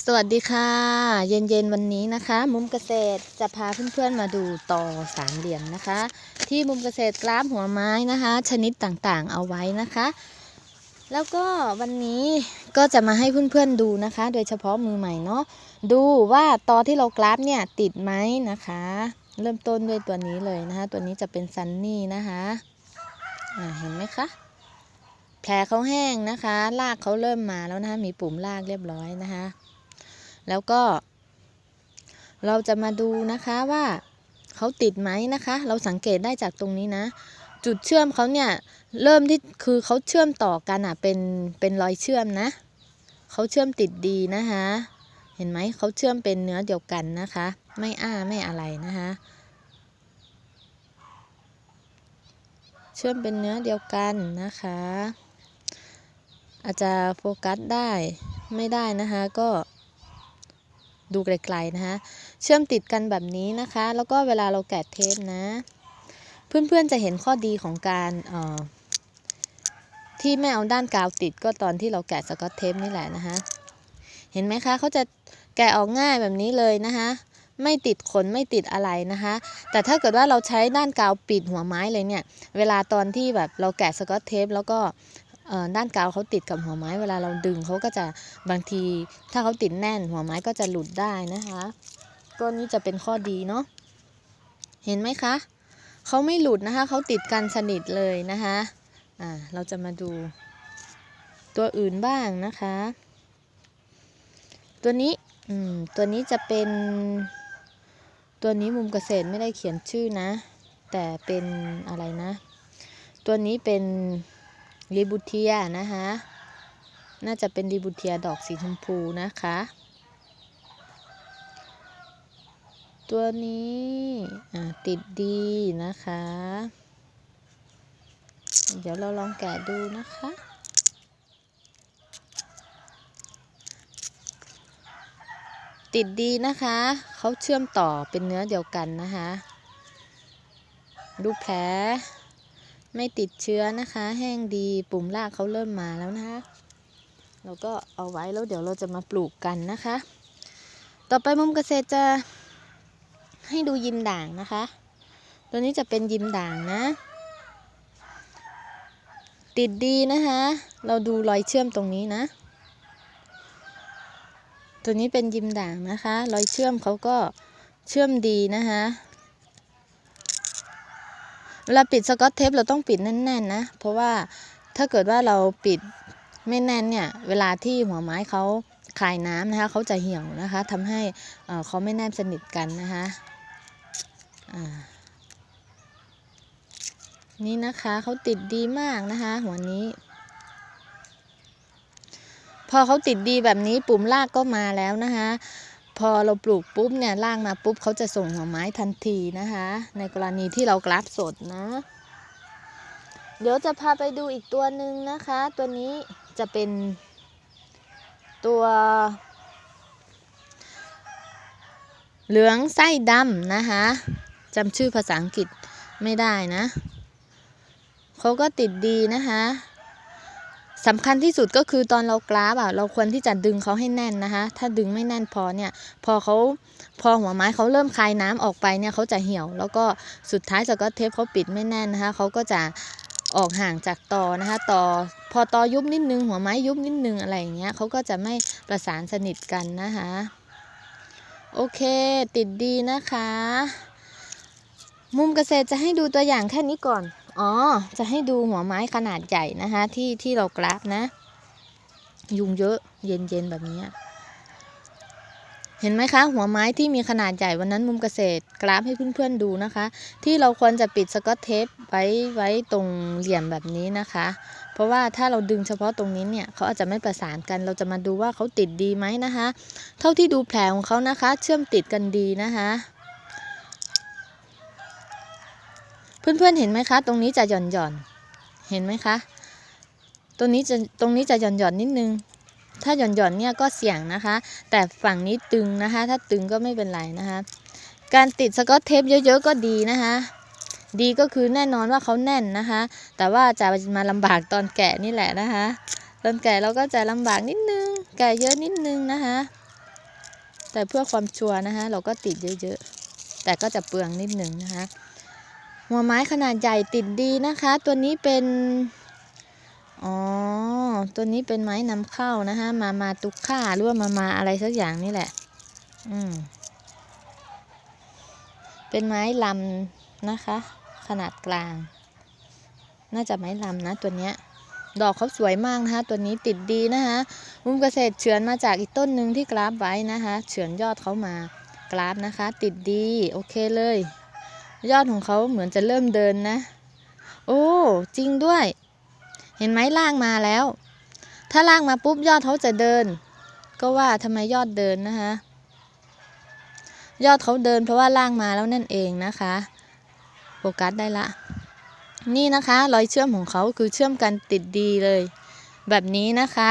สวัสดีค่ะ เย็นๆวันนี้นะคะ มุมเกษตรจะพาเพื่อนๆมาดูต่อสามเหลี่ยมนะคะ ที่มุมเกษตรกราฟหัวไม้นะคะ ชนิดต่างๆเอาไว้นะคะ แล้วก็วันนี้ก็จะมาให้เพื่อนๆดูนะคะ โดยเฉพาะมือใหม่เนาะดูว่าตอที่เรากราฟเนี่ยติดไหมนะคะ เริ่มต้นด้วยตัวนี้เลยนะคะ ตัวนี้จะเป็นซันนี่นะคะเห็นไหมคะแผลเขาแห้งนะคะรากเขาเริ่มมาแล้วนะคะมีปุ่มรากเรียบร้อยนะคะ แล้วก็ เราจะมาดูนะคะว่าเขาติดไหมนะคะ เราสังเกตได้จากตรงนี้นะ จุดเชื่อมเขาเนี่ยเริ่มที่คือเขาเชื่อมต่อกันอะเป็นเป็นรอยเชื่อมนะเขาเชื่อมติดดีนะคะ เห็นไหมเขาเชื่อมเป็นเนื้อเดียวกันนะคะ ไม่อ้าไม่อะไรนะคะเชื่อมเป็นเนื้อเดียวกันนะคะ อาจจะโฟกัสได้ไม่ได้นะคะก็ ดูไกลๆนะคะเชื่อมติดกันแบบนี้นะคะ แล้วก็เวลาเราแกะเทปนะ เพื่อนๆจะเห็นข้อดีของการที่ไม่เอาด้านกาวติดก็ตอนที่เราแกะสกอตเทปนี่แหละนะคะเห็นไหมคะเขาจะแกะออกง่ายแบบนี้เลยนะคะไม่ติดขนไม่ติดอะไรนะคะ แต่ถ้าเกิดว่าเราใช้ด้านกาวปิดหัวไม้เลยเนี่ย เวลาตอนที่แบบเราแกะสกอตเทปแล้วก็ ด้านกาวเขาติดกับหัวไม้เวลาเราดึงเขาก็จะบางทีถ้าเขาติดแน่นหัวไม้ก็จะหลุดได้นะคะตัวนี้จะเป็นข้อดีเนาะเห็นไหมคะเขาไม่หลุดนะคะเขาติดกันสนิทเลยนะคะอ่าเราจะมาดูตัวอื่นบ้างนะคะ ตัวนี้อืมตัวนี้จะเป็น ตัวนี้มุมเกษตรไม่ได้เขียนชื่อนะ แต่เป็นอะไรนะ ตัวนี้เป็น รีบูเทียนะคะ น่าจะเป็นรีบูเทียดอกสีชมพูนะคะ ตัวนี้ติดดีนะคะ เดี๋ยวเราลองแกะดูนะคะติดดีนะคะ เขาเชื่อมต่อเป็นเนื้อเดียวกันนะคะ ดูแผล ไม่ติดเชื้อนะคะ แห้งดีปุ่มรากเขาเริ่มมาแล้วนะคะเราก็เอาไว้แล้วเดี๋ยวเราจะมาปลูกกันนะคะ ต่อไปมุมเกษตรจะให้ดูยิมด่างนะคะ ตัวนี้จะเป็นยิมด่างนะ ติดดีนะคะ เราดูรอยเชื่อมตรงนี้นะ ตัวนี้เป็นยิมด่างนะคะ รอยเชื่อมเขาก็เชื่อมดีนะคะ เวลาปิดสกอตเทปเราต้องปิดแน่นๆนะเพราะว่าถ้าเกิดว่าเราปิดไม่แน่นเนี่ยเวลาที่หัวไม้เขาคายน้ำนะคะเขาจะเหี่ยวนะคะทำให้เขาไม่แนบสนิทกันนะคะนี่นะคะเขาติดดีมากนะคะหัวนี้ พอเขาติดดีแบบนี้ปุ่มรากก็มาแล้วนะคะ พอเราปลูกปุ๊บเนี่ยรากมาปุ๊บเขาจะส่งหัวไม้ทันทีนะคะ ในกรณีที่เรากราฟสดนะ เดี๋ยวจะพาไปดูอีกตัวหนึ่งนะคะ ตัวนี้จะเป็นตัวเหลืองไส้ดำนะคะจำชื่อภาษาอังกฤษไม่ได้นะเขาก็ติดดีนะคะ สำคัญที่สุดก็คือตอนเรากราฟอะเราควรที่จะดึงเขาให้แน่นนะคะ ถ้าดึงไม่แน่นพอเนี่ย พอเขาพอหัวไม้เขาเริ่มคลายน้ำออกไปเนี่ยเขาจะเหี่ยว แล้วก็สุดท้ายสกอตเทปเขาปิดไม่แน่นนะคะเขาก็จะออกห่างจากตอนะคะตอพอตอยุบนิดนึง หัวไม้ยุบนิดนึงอะไรอย่างเงี้ยเขาก็จะไม่ประสานสนิทกันนะคะโอเค ติดดีนะคะ มุมเกษตรจะให้ดูตัวอย่างแค่นี้ก่อน อ๋อ จะให้ดูหัวไม้ขนาดใหญ่นะคะที่ที่เรากราฟนะ ยุงเยอะเย็นๆแบบนี้ เห็นไหมคะ หัวไม้ที่มีขนาดใหญ่วันนั้นมุมเกษตรกราฟให้เพื่อนๆดูนะคะ ที่เราควรจะปิดสกอตเทปไว้ไว้ตรงเหลี่ยมแบบนี้นะคะ เพราะว่าถ้าเราดึงเฉพาะตรงนี้เนี่ยเขาอาจจะไม่ประสานกัน เราจะมาดูว่าเขาติดดีไหมนะคะ เท่าที่ดูแผลของเขานะคะ เชื่อมติดกันดีนะคะ เพื่อนๆเห็นไหมคะ ตรงนี้จะหย่อนหย่อนเห็นไหมคะตรงนี้จะตรงนี้จะหย่อนหย่อนนิดนึง ถ้าหย่อนหย่อนเนี่ยก็เสี่ยงนะคะ แต่ฝั่งนี้ตึงนะคะ ถ้าตึงก็ไม่เป็นไรนะคะ การติดสกอตเทปเยอะๆก็ดีนะคะ ดีก็คือแน่นอนว่าเขาแน่นนะคะ แต่ว่าจะมาลำบากตอนแกะนี่แหละนะคะ ตอนแกะเราก็จะลำบากนิดนึง แกะเยอะนิดนึงนะคะ แต่เพื่อความชัวร์นะคะ เราก็ติดเยอะๆ แต่ก็จะเปลืองนิดหนึ่งนะคะ หัวไม้ขนาดใหญ่ติดดีนะคะ ตัวนี้เป็นอ๋อตัวนี้เป็นไม้นำเข้านะคะ มามาตุกค่าหรือว่ามามาอะไรสักอย่างนี่แหละ อืมเป็นไม้ลำนะคะ ขนาดกลาง น่าจะไม้ลำนะตัวเนี้ยดอกเขาสวยมากนะคะ ตัวนี้ติดดีนะคะมุมเกษตรเฉือนมาจากอีกต้นหนึ่งที่กราฟไว้นะคะ เฉือนยอดเขามากราฟนะคะ ติดดี โอเคเลย ยอดของเขาเหมือนจะเริ่มเดินนะ โอ้ จริงด้วย เห็นไหมล่างมาแล้ว ถ้าล่างมาปุ๊บยอดเขาจะเดิน ก็ว่าทำไมยอดเดินนะคะ ยอดเขาเดินเพราะว่าล่างมาแล้วนั่นเองนะคะโฟกัสได้ละ นี่นะคะรอยเชื่อมของเขาคือเชื่อมกันติดดีเลย แบบนี้นะคะ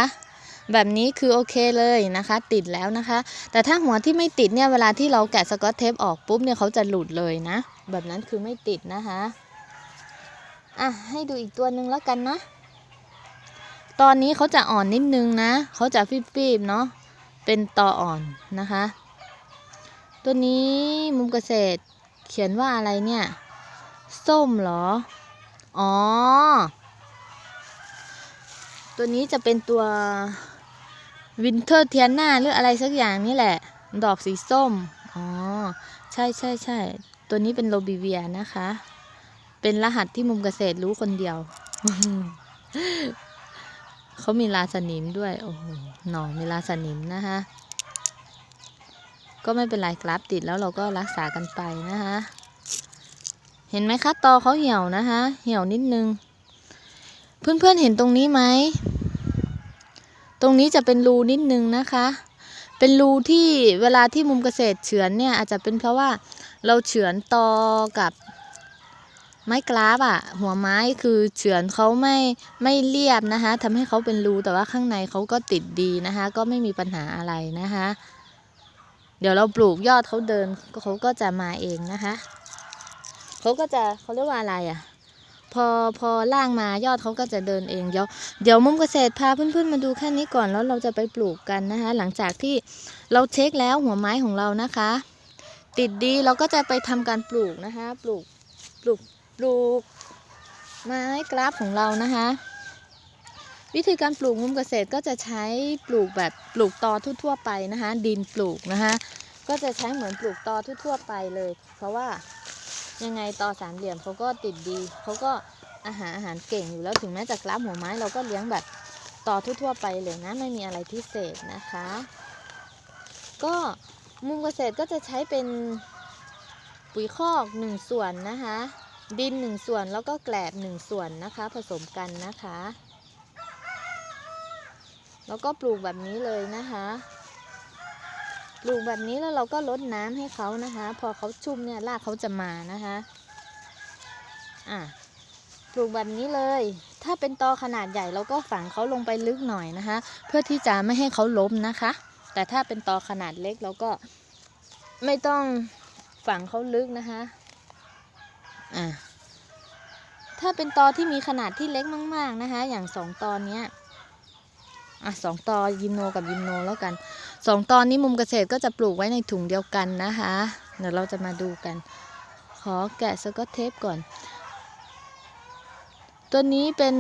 แบบนี้คือโอเคเลยนะคะ ติดแล้วนะคะ แต่ถ้าหัวที่ไม่ติดเนี่ยเวลาที่เราแกะสกอตเทปออกปุ๊บเนี่ยเขาจะหลุดเลยนะ แบบนั้นคือไม่ติดนะคะอะให้ดูอีกตัวหนึ่งแล้วกันนะ ตอนนี้เขาจะอ่อนนิดนึงนะเขาจะฟีบๆเนาะเป็นตออ่อนนะคะ ตัวนี้มุมเกษตรเขียนว่าอะไรเนี่ย ส้มเหรอ อ๋อ ตัวนี้จะเป็นตัววินเทอร์เทียนาหรืออะไรสักอย่างนี่แหละ ดอกสีส้ม อ๋อ ใช่ใช่ใช่ ตัวนี้เป็นโรบิเวียนะคะ เป็นรหัสที่มุมเกษตรรู้คนเดียว เขามีลาสนิมด้วย โอ้โห หน่อมีลาสนิมนะคะ ก็ไม่เป็นไรกราฟติดแล้วเราก็รักษากันไปนะคะ เห็นไหมคะ ตอเขาเหี่ยวนะคะ เหี่ยวนิดนึง เพื่อนๆเห็นตรงนี้ไหม ตรงนี้จะเป็นรูนิดนึงนะคะ เป็นรูที่เวลาที่มุมเกษตรเฉือนเนี่ยอาจจะเป็นเพราะว่า เราเฉือนตอกับไม้กราฟอะหัวไม้คือเฉือนเขาไม่ไม่เรียบนะคะทำให้เขาเป็นรูแต่ว่าข้างในเขาก็ติดดีนะคะ ก็ไม่มีปัญหาอะไรนะคะ เดี๋ยวเราปลูกยอดเขาเดินเขาก็จะมาเองนะคะเขาก็จะเขาเรียกว่าอะไรอะ่ะพอพอล่างมายอดเขาก็จะเดินเองเดี๋ยวเดี๋ยวมุมเกษตรพาเพื่อนๆมาดูแค่นี้ก่อนแล้วเราจะไปปลูกกันนะคะ หลังจากที่เราเช็คแล้วหัวไม้ของเรานะคะ ติดดีเราก็จะไปทำการปลูกนะคะ ปลูกปลูกปลูกไม้กราฟของเรานะคะ วิธีการปลูกมุมเกษตรก็จะใช้ปลูกแบบปลูกตอทั่ว ๆ ไปนะคะ ดินปลูกนะคะก็จะใช้เหมือนปลูกตอทั่ว ๆ ไปเลย เพราะว่ายังไงตอสามเหลี่ยมเขาก็ติดดีเขาก็อาหารอาหารเก่งอยู่แล้วถึงแม้จะกราฟหัวไม้เราก็เลี้ยงแบบตอทั่วๆไปเลยนะไม่มีอะไรพิเศษนะคะ ก็ มุมเกษตรก็จะใช้เป็นปุ๋ยคอกหนึ่งส่วนนะคะ ดินหนึ่งส่วนแล้วก็แกลบหนึ่งส่วนนะคะ ผสมกันนะคะ แล้วก็ปลูกแบบนี้เลยนะคะ ปลูกแบบนี้แล้วเราก็ลดน้ำให้เขานะคะ พอเขาชุ่มเนี่ยรากเขาจะมานะคะอะปลูกแบบนี้เลย ถ้าเป็นตอขนาดใหญ่เราก็ฝังเขาลงไปลึกหน่อยนะคะ เพื่อที่จะไม่ให้เขาล้มนะคะ แต่ถ้าเป็นตอขนาดเล็กเราก็ไม่ต้องฝังเขาลึกนะคะอะถ้าเป็นตอที่มีขนาดที่เล็กมาก ๆนะคะ อย่างสองตอนเนี้ยอะสองตอยิมโนกับยิมโนแล้วกันสองตอนนี้มุมเกษตรก็จะปลูกไว้ในถุงเดียวกันนะคะเดี๋ยวเราจะมาดูกัน ขอแกะสกอตเทปก่อน ตัวนี้เป็น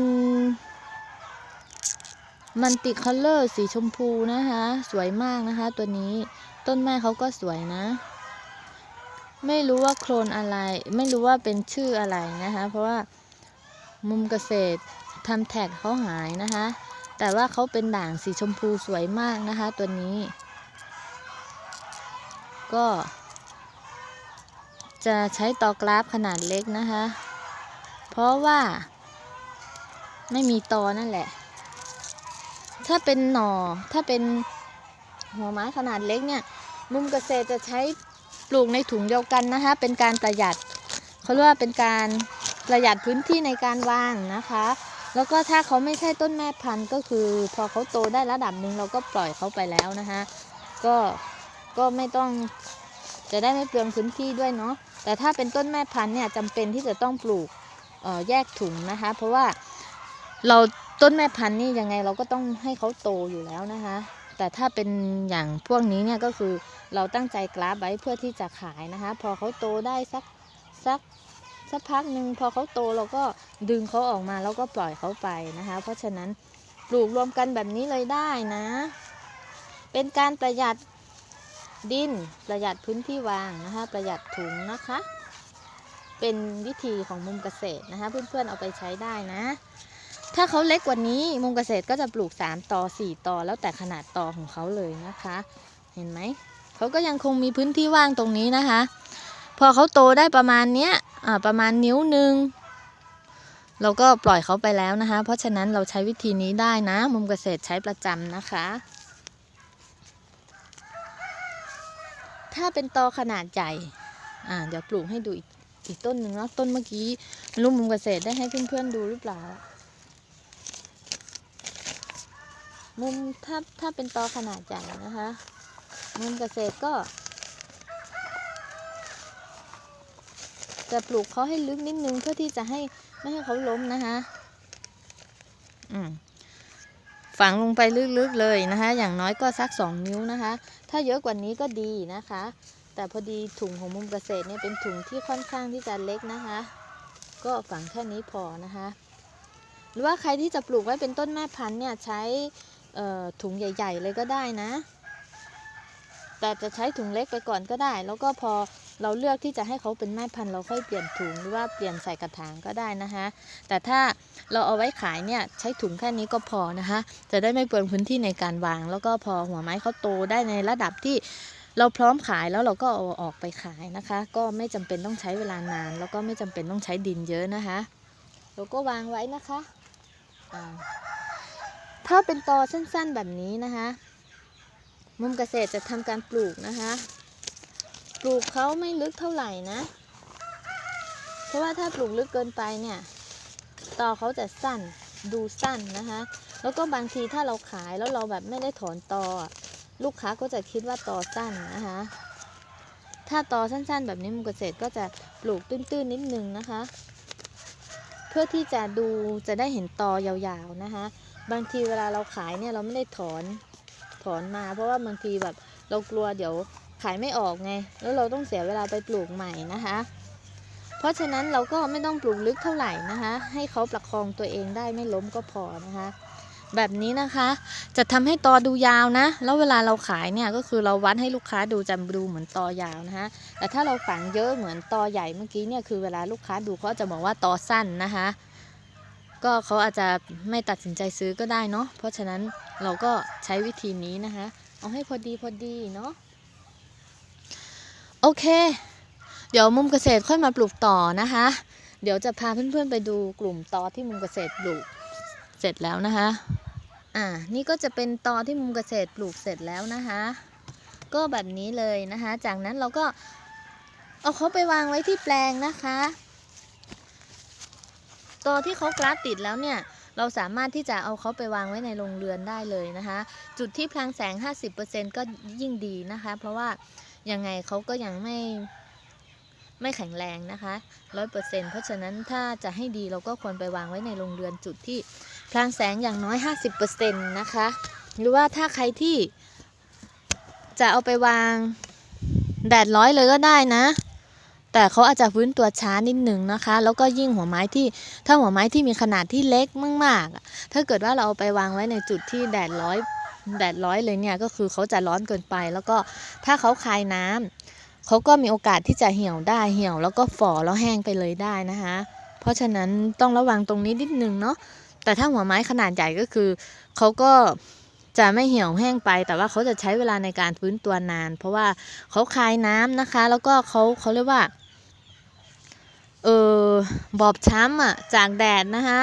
มันติคัลเลอร์สีชมพูนะคะ สวยมากนะคะ ตัวนี้ต้นแม่เขาก็สวยนะ ไม่รู้ว่าโคลนอะไร ไม่รู้ว่าเป็นชื่ออะไรนะคะ เพราะว่ามุมเกษตรทำแท็กเขาหายนะคะ แต่ว่าเขาเป็นด่างสีชมพูสวยมากนะคะ ตัวนี้ ก็ จะใช้ตอกราฟขนาดเล็กนะคะ เพราะว่าไม่มีตอนั่นแหละ ถ้าเป็นหน่อถ้าเป็นหัวไม้ขนาดเล็กเนี่ย มุมเกษตรจะใช้ปลูกในถุงเดียวกันนะคะ เป็นการประหยัดเขาเรียกว่าเป็นการประหยัดพื้นที่ในการวางนะคะ แล้วก็ถ้าเขาไม่ใช่ต้นแม่พันธุ์ก็คือ พอเขาโตได้ระดับหนึ่งเราก็ปล่อยเขาไปแล้วนะคะก็ก็ไม่ต้องจะได้ไม่เปลืองพื้นที่ด้วยเนาะแต่ถ้าเป็นต้นแม่พันธุ์เนี่ยจำเป็นที่จะต้องปลูกแยกถุงนะคะ เพราะว่า เราต้นแม่พันธุ์นี่ยังไงเราก็ต้องให้เขาโตอยู่แล้วนะคะ แต่ถ้าเป็นอย่างพวกนี้เนี่ยก็คือเราตั้งใจกราฟไว้เพื่อที่จะขายนะคะ พอเขาโตได้สักสักสักพักหนึ่งพอเขาโตเราก็ดึงเขาออกมาแล้วก็ปล่อยเขาไปนะคะ เพราะฉะนั้นปลูกรวมกันแบบนี้เลยได้นะ เป็นการประหยัดดินประหยัดพื้นที่วางนะคะ ประหยัดถุงนะคะ เป็นวิธีของมุมเกษตรนะคะ เพื่อนๆเอาไปใช้ได้นะ ถ้าเขาเล็กกว่านี้มุมเกษตรก็จะปลูก 3 ต่อ 4 ต่อ แล้วแต่ขนาดต่อของเขาเลยนะคะ เห็นไหม เขาก็ยังคงมีพื้นที่ว่างตรงนี้นะคะ พอเขาโตได้ประมาณเนี้ยประมาณนิ้วหนึ่งเราก็ปล่อยเขาไปแล้วนะคะ เพราะฉะนั้นเราใช้วิธีนี้ได้นะ มุมเกษตรใช้ประจำนะคะ ถ้าเป็นตอขนาดใหญ่อ่าเดี๋ยวปลูกให้ดูอีกอีกต้นหนึ่งนาะต้นเมื่อกี้ไม่รู้มุมเกษตรได้ให้เพื่อนๆดูหรือเปล่า มุมถ้าถ้าเป็นตอขนาดใหญ่นะคะ มุมเกษตรก็ จะปลูกเขาให้ลึกนิดนึงเพื่อที่จะให้ไม่ให้เขาล้มนะคะอืมฝังลงไปลึกๆเลยนะคะ อย่างน้อยก็สักสองนิ้วนะคะ ถ้าเยอะกว่านี้ก็ดีนะคะ แต่พอดีถุงของมุมเกษตรเนี่ยเป็นถุงที่ค่อนข้างที่จะเล็กนะคะ ก็ฝังแค่นี้พอนะคะ หรือว่าใครที่จะปลูกไว้เป็นต้นแม่พันธุ์เนี่ยใช้ ถุงใหญ่ ๆ เลยก็ได้นะ แต่จะใช้ถุงเล็กไปก่อนก็ได้ แล้วก็พอเราเลือกที่จะให้เขาเป็นแม่พันธุ์เราค่อยเปลี่ยนถุงหรือว่าเปลี่ยนใส่กระถางก็ได้นะคะ แต่ถ้าเราเอาไว้ขายเนี่ยใช้ถุงแค่นี้ก็พอนะคะ จะได้ไม่เปลืองพื้นที่ในการวาง แล้วก็พอหัวไม้เขาโตได้ในระดับที่เราพร้อมขายแล้วเราก็เอาออกไปขายนะคะ ก็ไม่จำเป็นต้องใช้เวลานาน แล้วก็ไม่จำเป็นต้องใช้ดินเยอะนะคะ เราก็วางไว้นะคะอ่า ถ้าเป็นตอสั้นๆแบบนี้นะคะ มุมเกษตรจะทำการปลูกนะคะ ปลูกเขาไม่ลึกเท่าไหร่นะ เพราะว่าถ้าปลูกลึกเกินไปเนี่ยตอเขาจะสั้นดูสั้นนะคะ แล้วก็บางทีถ้าเราขายแล้วเราแบบไม่ได้ถอนตอ ลูกค้าก็จะคิดว่าตอสั้นนะคะ ถ้าตอสั้นๆ แบบนี้มุมเกษตรก็จะปลูกตื้นๆนิดนึงนะคะ เพื่อที่จะดูจะได้เห็นตอยาวๆนะคะ บางทีเวลาเราขายเนี่ยเราไม่ได้ถอนถอนมา เพราะว่าบางทีแบบเรากลัวเดี๋ยวขายไม่ออกไง แล้วเราต้องเสียเวลาไปปลูกใหม่นะคะ เพราะฉะนั้นเราก็ไม่ต้องปลูกลึกเท่าไหร่นะคะ ให้เขาประคองตัวเองได้ไม่ล้มก็พอนะคะ แบบนี้นะคะจะทำให้ตอดูยาวนะ แล้วเวลาเราขายเนี่ยก็คือเราวัดให้ลูกค้าดูจะดูเหมือนตอยาวนะคะ แต่ถ้าเราฝังเยอะเหมือนตอใหญ่เมื่อกี้เนี่ยคือเวลาลูกค้าดูเขาจะบอกว่าตอสั้นนะคะ ก็เขาอาจจะไม่ตัดสินใจซื้อก็ได้เนาะเพราะฉะนั้นเราก็ใช้วิธีนี้นะคะ เอาให้พอดีพอดีเนาะโอเค เดี๋ยวมุมเกษตรค่อยมาปลูกต่อนะคะ เดี๋ยวจะพาเพื่อนๆไปดูกลุ่มตอที่มุมเกษตรปลูกเสร็จแล้วนะคะอ่านี่ก็จะเป็นตอที่มุมเกษตรปลูกเสร็จแล้วนะคะ ก็แบบนี้เลยนะคะ จากนั้นเราก็เอาเขาไปวางไว้ที่แปลงนะคะ ตอที่เขากราฟติดแล้วเนี่ยเราสามารถที่จะเอาเขาไปวางไว้ในโรงเรือนได้เลยนะคะ จุดที่พลางแสง 50%ก็ยิ่งดีนะคะ เพราะว่ายังไงเขาก็ยังไม่ไม่แข็งแรงนะคะร้อยเปอร์เซ็นต์เพราะฉะนั้นถ้าจะให้ดีเราก็ควรไปวางไว้ในโรงเรือนจุดที่พลางแสงอย่างน้อย 50%นะคะ หรือว่าถ้าใครที่จะเอาไปวางแดดร้อยเลยก็ได้นะ แต่เขาอาจจะฟื้นตัวช้านิดหนึ่งนะคะ แล้วก็ยิ่งหัวไม้ที่ถ้าหัวไม้ที่มีขนาดที่เล็กมากๆ ถ้าเกิดว่าเราเอาไปวางไว้ในจุดที่แดดร้อยแดดร้อยเลยเนี่ยก็คือเขาจะร้อนเกินไป แล้วก็ถ้าเขาคายน้ำเขาก็มีโอกาสที่จะเหี่ยวได้เหี่ยว แล้วก็ฝ่อแล้วแห้งไปเลยได้นะคะ เพราะฉะนั้นต้องระวังตรงนี้นิดนึงเนาะแต่ถ้าหัวไม้ขนาดใหญ่ก็คือเขาก็จะไม่เหี่ยวแห้งไป แต่ว่าเขาจะใช้เวลาในการฟื้นตัวนาน เพราะว่าเขาคายน้ำนะคะ แล้วก็เขาเขาเรียกว่า เออบอบช้ำอะจากแดดนะคะ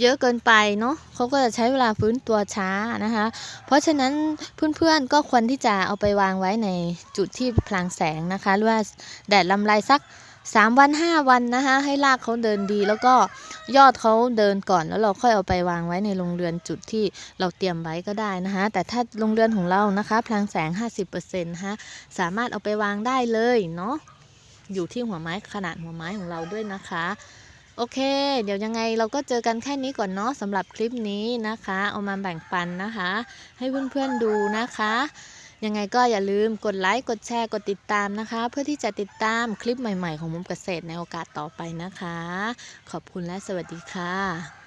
เยอะเกินไปเนาะเขาก็จะใช้เวลาฟื้นตัวช้านะคะ เพราะฉะนั้นเพื่อนๆก็ควรที่จะเอาไปวางไว้ในจุดที่พลางแสงนะคะหรือว่าแดดลำไรสัก3วัน5วันนะคะให้รากเขาเดินดี แล้วก็ยอดเขาเดินก่อนแล้วเราค่อยเอาไปวางไว้ในโรงเรือนจุดที่เราเตรียมไว้ก็ได้นะคะแต่ถ้าโรงเรือนของเรานะคะพลางแสง 50%นะคะสามารถเอาไปวางได้เลยเนาะ อยู่ที่หัวไม้ขนาดหัวไม้ของเราด้วยนะคะ โอเค เดี๋ยวยังไงเราก็เจอกันแค่นี้ก่อนเนาะสำหรับคลิปนี้นะคะ เอามาแบ่งปันนะคะ ให้เพื่อนๆดูนะคะยังไงก็อย่าลืมกดไลค์กดแชร์กดติดตามนะคะ เพื่อที่จะติดตามคลิปใหม่ๆ ของมุมเกษตรในโอกาสต่อไปนะคะ ขอบคุณและสวัสดีค่ะ